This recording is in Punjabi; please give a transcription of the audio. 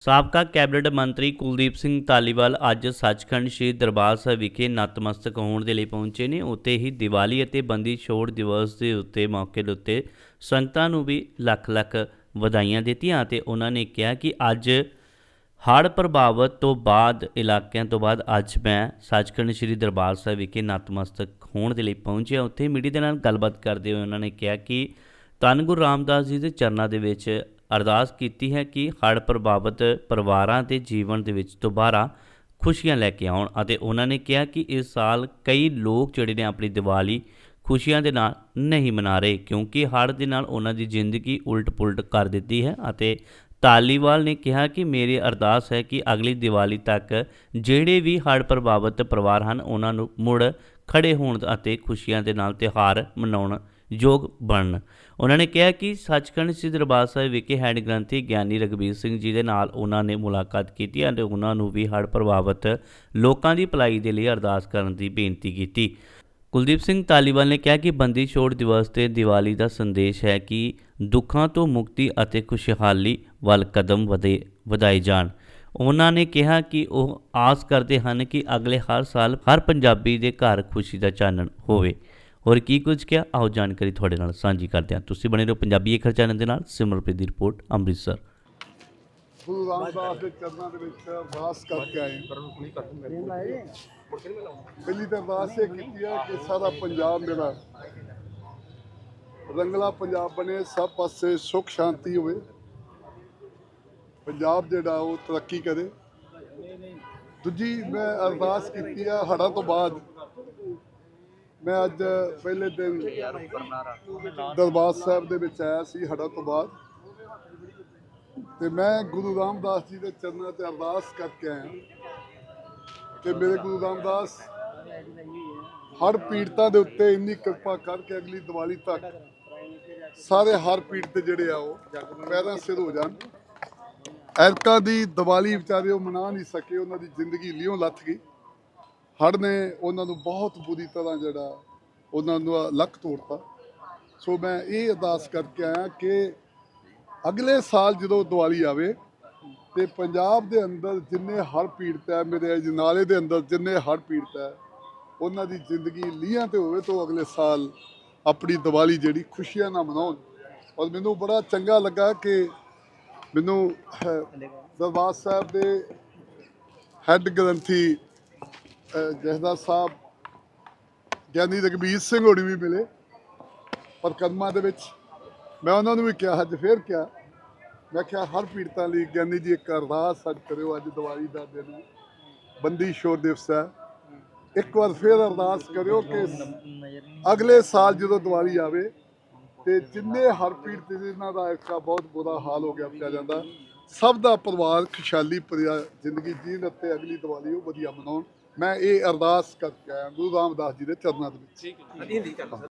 ਸਾਬਕਾ ਕੈਬਨਿਟ ਮੰਤਰੀ ਕੁਲਦੀਪ ਸਿੰਘ ਧਾਲੀਵਾਲ ਅੱਜ ਸੱਚਖੰਡ ਸ੍ਰੀ ਦਰਬਾਰ ਸਾਹਿਬ ਵਿਖੇ ਨਤਮਸਤਕ ਹੋਣ ਦੇ ਲਈ ਪਹੁੰਚੇ ਨੇ। ਉੱਤੇ ਹੀ ਦੀਵਾਲੀ ਅਤੇ ਬੰਦੀ ਛੋੜ ਦਿਵਸ ਦੇ ਉੱਤੇ ਮੌਕੇ ਦੇ ਉੱਤੇ ਸੰਗਤਾਂ ਨੂੰ ਵੀ ਲੱਖ ਲੱਖ ਵਧਾਈਆਂ ਦਿੱਤੀਆਂ ਅਤੇ ਉਹਨਾਂ ਨੇ ਕਿਹਾ ਕਿ ਅੱਜ ਹੜ੍ਹ ਪ੍ਰਭਾਵਿਤ ਤੋਂ ਬਾਅਦ, ਇਲਾਕਿਆਂ ਤੋਂ ਬਾਅਦ ਅੱਜ ਮੈਂ ਸੱਚਖੰਡ ਸ੍ਰੀ ਦਰਬਾਰ ਸਾਹਿਬ ਵਿਖੇ ਨਤਮਸਤਕ ਹੋਣ ਦੇ ਲਈ ਪਹੁੰਚਿਆ। ਉੱਥੇ ਮੀਡੀਆ ਦੇ ਨਾਲ ਗੱਲਬਾਤ ਕਰਦੇ ਹੋਏ ਉਹਨਾਂ ਨੇ ਕਿਹਾ ਕਿ ਧੰਨ ਗੁਰੂ ਰਾਮਦਾਸ ਜੀ ਦੇ ਚਰਨਾਂ ਦੇ ਵਿੱਚ ਅਰਦਾਸ ਕੀਤੀ ਹੈ ਕਿ ਹੜ੍ਹ ਪ੍ਰਭਾਵਿਤ ਪਰਿਵਾਰਾਂ ਦੇ ਜੀਵਨ ਦੇ ਵਿੱਚ ਦੁਬਾਰਾ ਖੁਸ਼ੀਆਂ ਲੈ ਕੇ ਆਉਣ ਅਤੇ ਉਹਨਾਂ ਨੇ ਕਿਹਾ ਕਿ ਇਸ ਸਾਲ ਕਈ ਲੋਕ ਜਿਹੜੇ ਨੇ ਆਪਣੀ ਦੀਵਾਲੀ ਖੁਸ਼ੀਆਂ ਦੇ ਨਾਲ ਨਹੀਂ ਮਨਾ ਰਹੇ ਕਿਉਂਕਿ ਹੜ੍ਹ ਦੇ ਨਾਲ ਉਹਨਾਂ ਦੀ ਜ਼ਿੰਦਗੀ ਉਲਟ-ਪੁਲਟ ਕਰ ਦਿੱਤੀ ਹੈ ਅਤੇ ਤਾਲੀਵਾਲ ਨੇ ਕਿਹਾ ਕਿ ਮੇਰੀ ਅਰਦਾਸ ਹੈ ਕਿ ਅਗਲੀ ਦੀਵਾਲੀ ਤੱਕ ਜਿਹੜੇ ਵੀ ਹੜ੍ਹ ਪ੍ਰਭਾਵਿਤ ਪਰਿਵਾਰ ਹਨ, ਉਹਨਾਂ ਨੂੰ ਮੁੜ ਖੜੇ ਹੋਣ ਅਤੇ ਖੁਸ਼ੀਆਂ ਦੇ ਨਾਲ ਤਿਉਹਾਰ ਮਨਾਉਣ ਯੋਗ ਬਣਨ। ਉਹਨਾਂ ਨੇ ਕਿਹਾ ਕਿ ਸੱਚਖੰਡ ਸ੍ਰੀ ਦਰਬਾਰ ਸਾਹਿਬ ਵਿਖੇ ਹੈਡ ਗ੍ਰੰਥੀ ਗਿਆਨੀ ਰਗਵੀਰ ਸਿੰਘ ਜੀ ਦੇ ਨਾਲ ਉਹਨਾਂ ਨੇ ਮੁਲਾਕਾਤ ਕੀਤੀ ਅਤੇ ਉਹਨਾਂ ਨੂੰ ਵੀ ਹੜ੍ਹ ਪ੍ਰਭਾਵਿਤ ਲੋਕਾਂ ਦੀ ਭਲਾਈ ਦੇ ਲਈ ਅਰਦਾਸ ਕਰਨ ਦੀ ਬੇਨਤੀ ਕੀਤੀ। ਕੁਲਦੀਪ ਸਿੰਘ ਤਾਲੀਵਾਲ ਨੇ ਕਿਹਾ ਕਿ ਬੰਦੀ ਛੋੜ ਦਿਵਸ ਤੇ ਦੀਵਾਲੀ ਦਾ ਸੰਦੇਸ਼ ਹੈ ਕਿ ਦੁੱਖਾਂ ਤੋਂ ਮੁਕਤੀ ਅਤੇ ਖੁਸ਼ਹਾਲੀ ਵੱਲ ਕਦਮ ਵਧੇ, ਵਧਾਏ ਜਾਣ। ਉਹਨਾਂ ਨੇ ਕਿਹਾ ਕਿ ਉਹ ਆਸ ਕਰਦੇ ਹਨ ਕਿ ਅਗਲੇ ਹਰ ਸਾਲ ਹਰ ਪੰਜਾਬੀ ਦੇ ਘਰ ਖੁਸ਼ੀ ਦਾ ਚਾਨਣ ਹੋਵੇ। ਹੋਰ ਕੀ ਕੁਝ ਕਿਹਾ? ਆਓ ਜਾਣਕਾਰੀ ਤੁਹਾਡੇ ਨਾਲ ਸਾਂਝੀ ਕਰਦੇ ਹਾਂ। ਤੁਸੀਂ ਬਣੇ ਰਹੋ ਪੰਜਾਬੀ ਏਕਰ ਚੈਨਲ ਦੇ ਨਾਲ। ਸਿਮਰਪ੍ਰੀਤ ਦੀ ਰਿਪੋਰਟ, ਅੰਮ੍ਰਿਤਸਰ। ਗੁਰੂ ਰਾਮਦਾਸ ਦੇ ਚਰਨਾਂ ਦੇ ਵਿੱਚ ਅਰਦਾਸ ਕਰਕੇ ਆਏ। ਪਹਿਲੀ ਤਾਂ ਅਰਦਾਸ ਇਹ ਕੀਤੀ ਹੈ ਕਿ ਸਾਰਾ ਪੰਜਾਬ ਮੇਰਾ ਰੰਗਲਾ ਪੰਜਾਬ ਬਣੇ, ਸਭ ਪਾਸੇ ਸੁੱਖ, ਸ਼ਾਂਤੀ ਹੋਵੇ। ਪੰਜਾਬ ਜਿਹੜਾ ਉਹ ਤਰੱਕੀ ਕਰੇ। ਦੂਜੀ ਮੈਂ ਅਰਦਾਸ ਕੀਤੀ ਆ ਹੜ੍ਹਾਂ ਤੋਂ ਬਾਅਦ ਮੈਂ ਅੱਜ ਪਹਿਲੇ ਦਿਨ ਦਰਬਾਰ ਸਾਹਿਬ ਦੇ ਵਿੱਚ ਆਇਆ ਸੀ ਹੜ੍ਹਾਂ ਤੋਂ ਬਾਅਦ। ਤੇ ਮੈਂ ਗੁਰੂ ਰਾਮਦਾਸ ਜੀ ਦੇ ਚਰਨਾਂ ਤੇ ਅਰਦਾਸ ਕਰਕੇ ਆਇਆ। ਕਿ ਮੇਰੇ ਗੁਰੂ ਰਾਮਦਾਸ ਹਰ ਪੀੜਤਾਂ ਦੇ ਉੱਤੇ ਇੰਨੀ ਕਿਰਪਾ ਕਰਕੇ ਅਗਲੀ ਦੀਵਾਲੀ ਤੱਕ ਸਾਰੇ ਹਰ ਪੀੜਤ ਜਿਹੜੇ ਆ ਉਹ ਪੈਰਾਂ ਸਿਰ ਹੋ ਜਾਣ। ਐਰਕਾਂ ਦੀ ਦੀਵਾਲੀ ਵਿਚਾਰੇ ਉਹ ਮਨਾ ਨਹੀਂ ਸਕੇ, ਉਹਨਾਂ ਦੀ ਜ਼ਿੰਦਗੀ ਲਿਓ ਲੱਥ ਗਈ। ਹੜ ਨੇ ਉਹਨਾਂ ਨੂੰ ਬਹੁਤ ਬੁਰੀ ਤਰ੍ਹਾਂ ਜਿਹੜਾ ਉਹਨਾਂ ਨੂੰ ਲੱਕ ਤੋੜਤਾ। ਸੋ ਮੈਂ ਇਹ ਅਰਦਾਸ ਕਰਕੇ ਆਇਆ ਕਿ ਅਗਲੇ ਸਾਲ ਜਦੋਂ ਦੀਵਾਲੀ ਆਵੇ ਤੇ ਪੰਜਾਬ ਦੇ ਅੰਦਰ ਜਿੰਨੇ ਹੜ ਪੀੜਤ ਹੈ, ਮੇਰੇ ਅਜਨਾਲੇ ਦੇ ਅੰਦਰ ਜਿੰਨੇ ਹੜ ਪੀੜਤ ਹੈ, ਉਹਨਾਂ ਦੀ ਜ਼ਿੰਦਗੀ ਲੀਹਾਂ ਤੇ ਹੋਵੇ ਤਾਂ ਉਹ ਅਗਲੇ ਸਾਲ ਆਪਣੀ ਦੀਵਾਲੀ ਜਿਹੜੀ ਖੁਸ਼ੀਆਂ ਨਾਲ ਮਨਾਉਣ। ਔਰ ਮੈਨੂੰ ਬੜਾ ਚੰਗਾ ਲੱਗਾ ਕਿ ਮੈਨੂੰ ਦਰਬਾਰ ਸਾਹਿਬ ਦੇ ਹੈੱਡ ਗ੍ਰੰਥੀ ਅਹ, ਸਾਹਿਬ ਗਿਆਨੀ ਰਗਬੀਰ ਸਿੰਘ ਹੋਣੀ ਵੀ ਮਿਲੇ ਪਰ ਕਦਮਾਂ ਦੇ ਵਿੱਚ। ਮੈਂ ਉਹਨਾਂ ਨੂੰ ਵੀ ਕਿਹਾ ਅੱਜ ਫੇਰ ਕਿਹਾ। ਮੈਂ ਕਿਹਾ ਹਰ ਪੀੜਤਾਂ ਲਈ ਗਿਆਨੀ ਜੀ ਇੱਕ ਅਰਦਾਸ ਅੱਜ ਕਰਿਓ ਅੱਜ ਦੀਵਾਲੀ ਦਾ ਦਿਨ ਬੰਦੀ ਸ਼ੋਰ ਦਿਵਸ ਹੈ। ਇੱਕ ਵਾਰ ਫੇਰ ਅਰਦਾਸ ਕਰਿਓ ਕਿ ਅਗਲੇ ਸਾਲ ਜਦੋਂ ਦੀਵਾਲੀ ਆਵੇ ਤੇ ਜਿੰਨੇ ਹਰ ਪੀੜਤ ਜਿਨ੍ਹਾਂ ਦਾ ਇੱਕ ਬਹੁਤ ਬੁਰਾ ਹਾਲ ਹੋ ਗਿਆ ਪਿਆ ਜਾਂਦਾ ਸਭ ਦਾ ਪਰਿਵਾਰ ਖੁਸ਼ਹਾਲੀ ਭਰਿਆ ਜ਼ਿੰਦਗੀ ਜੀਣ ਅਤੇ ਅਗਲੀ ਦੀਵਾਲੀ ਉਹ ਵਧੀਆ ਮਨਾਉਣ। ਮੈਂ ਇਹ ਅਰਦਾਸ ਕਰਕੇ ਆਇਆ ਗੁਰੂ ਰਾਮਦਾਸ ਜੀ ਦੇ ਚਰਨਾਂ ਦੇ ਵਿੱਚ।